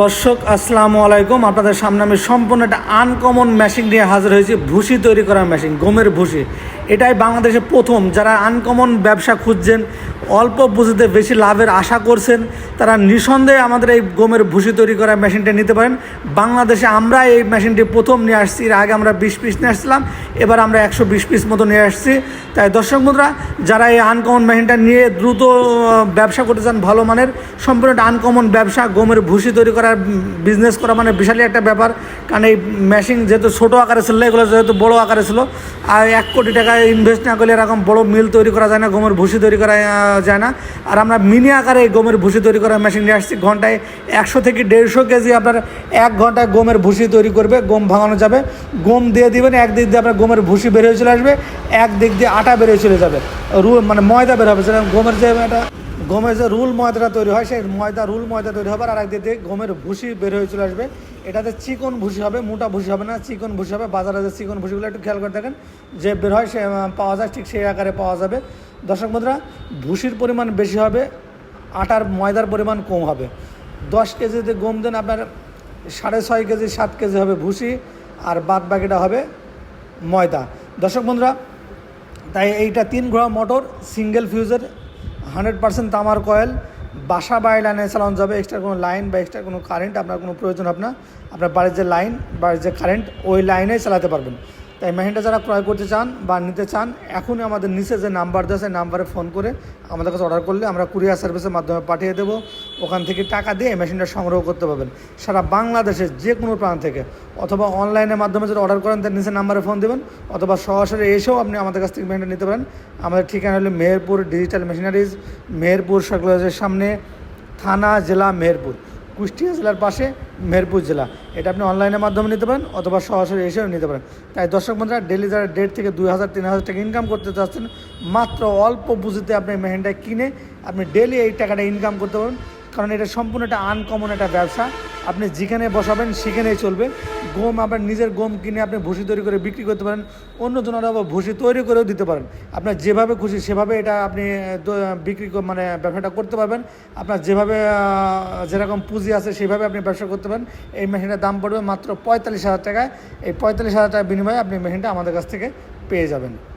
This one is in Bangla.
দর্শক, আসসালামু আলাইকুম। আপনাদের সামনে আমি সম্পূর্ণ একটা আনকমন মেশিন নিয়ে হাজির হয়েছি। ভুসি তৈরি করার মেশিন গমের ভুসি। এটাই বাংলাদেশে প্রথম যারা আনকমন ব্যবসা খুঁজছেন, অল্প পুঁজিতে বেশি লাভের আশা করছেন, তারা নিঃসন্দেহে আমাদের এই গমের ভুসি তৈরি করার মেশিনটা নিতে পারেন। বাংলাদেশে আমরা এই মেশিনটি প্রথম নিয়ে আসছি, এর আগে আমরা বিশ পিস নিয়ে আসছিলাম, এবার আমরা একশো বিশ পিস মতো নিয়ে আসছি। তাই দর্শক বন্ধুরা, যারা এই আনকমন মেশিনটা নিয়ে দ্রুত ব্যবসা করতে চান ভালো মানের, সম্পূর্ণ একটা আনকমন ব্যবসা, গমের ভুসি তৈরি করার বিজনেস করা মানে বিশালই একটা ব্যাপার। কারণ এই মেশিন যেহেতু ছোটো আকারে ছিল, এগুলো যেহেতু বড় আকারে ছিল, আর এক কোটি টাকা ইনভেস্ট না করলে এরকম বড় মিল তৈরি করা যায় না, গমের ভুসি তৈরি করা যায় না। আর আমরা মিনি আকারে গমের ভুসি তৈরি করার মেশিন নিয়ে আসছি। ঘন্টায় একশো থেকে দেড়শো কেজি আপনার এক ঘন্টায় গমের ভুসি তৈরি করবে, গম ভাঙানো যাবে। গম দিয়ে দিবেন একদিক দিয়ে আপনার গমের ভুসি বেরিয়ে চলে আসবে একদিক দিয়ে আটা বেরিয়ে চলে যাবে। রু মানে ময়দা বের হবে সেরকম গমের যে একটা গমের যে রুল ময়দাটা তৈরি হয়, সেই ময়দা, রুল ময়দা তৈরি হবে আর একদিক দিয়ে গমের ভুসি বের হয়ে চলে আসবে। এটাতে চিকন ভুসি হবে, মোটা ভুসি হবে না, চিকন ভুসি হবে। বাজারে যে চিকন ভুসিগুলো, একটু খেয়াল করে দেখেন, যে বের হয় সে পাওয়া যায়, ঠিক সেই আকারে পাওয়া যাবে। দর্শক বন্ধুরা, ভুসির পরিমাণ বেশি হবে, আটার ময়দার পরিমাণ কম হবে। দশ কেজিতে গম দেন, আপনার সাড়ে ছয় কেজি, সাত কেজি হবে ভুসি, আর বাদ বাকিটা হবে ময়দা। দর্শক বন্ধুরা, তাই এইটা তিন ঘোড়া মোটর, সিঙ্গেল ফিউজের হান্ড্রেড পার্সেন্ট তামার কয়েল, বাসা বাড়ি লাইনে চালানো যাবে এক্সট্রা কোনো লাইন বা এক্সট্রা কোনো কারেন্ট আপনার কোনো প্রয়োজন হবে না। আপনার বাড়ির যে লাইন বাড়ির যে কারেন্ট ওই লাইনেই চালাতে পারবেন। তাই মেশিনটা যারা ক্রয় করতে চান বা নিতে চান, এখনই আমাদের নিচে যে নাম্বার দেওয়া সেই নাম্বারে ফোন করে আমাদের কাছে অর্ডার করলে আমরা কুরিয়ার সার্ভিসের মাধ্যমে পাঠিয়ে দেবো। ওখান থেকে টাকা দিয়ে মেশিনটা সংগ্রহ করতে পারবেন। সারা বাংলাদেশের যে কোনো প্রান্ত থেকে অথবা অনলাইনের মাধ্যমে যদি অর্ডার করেন, তার নিচে নাম্বারে ফোন দেবেন অথবা সরাসরি এসেও আপনি আমাদের কাছ থেকে মেশিনটা নিতে পারেন। আমাদের ঠিকানা হলো মেহেরপুর ডিজিটাল মেশিনারিজ, মেহেরপুর সার্কুলারের সামনে, থানা, জেলা, মেহেরপুর। কুষ্টিয়া জেলার পাশে মেহেরপুর জেলা। এটা আপনি অনলাইনের মাধ্যমে নিতে পারেন অথবা সরাসরি এসেও নিতে পারেন। তাই দর্শক বন্ধুরা ডেলি যারা দেড় থেকে দুই হাজার, তিন হাজার টাকা ইনকাম করতে চাচ্ছেন, মাত্র অল্প পুঁজিতে আপনি মেহেনটা কিনে আপনি ডেলি এই টাকাটা ইনকাম করতে পারেন কারণ এটা সম্পূর্ণ একটা আনকমন একটা ব্যবসা। আপনি যেখানে বসাবেন, সেখানেই চলবে। গম আপনার নিজের গম কিনে আপনি ভুসি তৈরি করে বিক্রি করতে পারেন অন্য জনের আবার ভুসি তৈরি করেও দিতে পারেন। আপনার যেভাবে খুশি সেভাবে এটা আপনি বিক্রি কর- মানে ব্যবসাটা করতে পারবেন। আপনার যেভাবে যেরকম পুঁজি আছে সেভাবে আপনি ব্যবসা করতে পারেন। এই মেশিনের দাম পড়বে মাত্র পঁয়তাল্লিশ হাজার টাকায়। এই পঁয়তাল্লিশ হাজার টাকার বিনিময়ে আপনি মেশিনটা আমাদের কাছ থেকে পেয়ে যাবেন।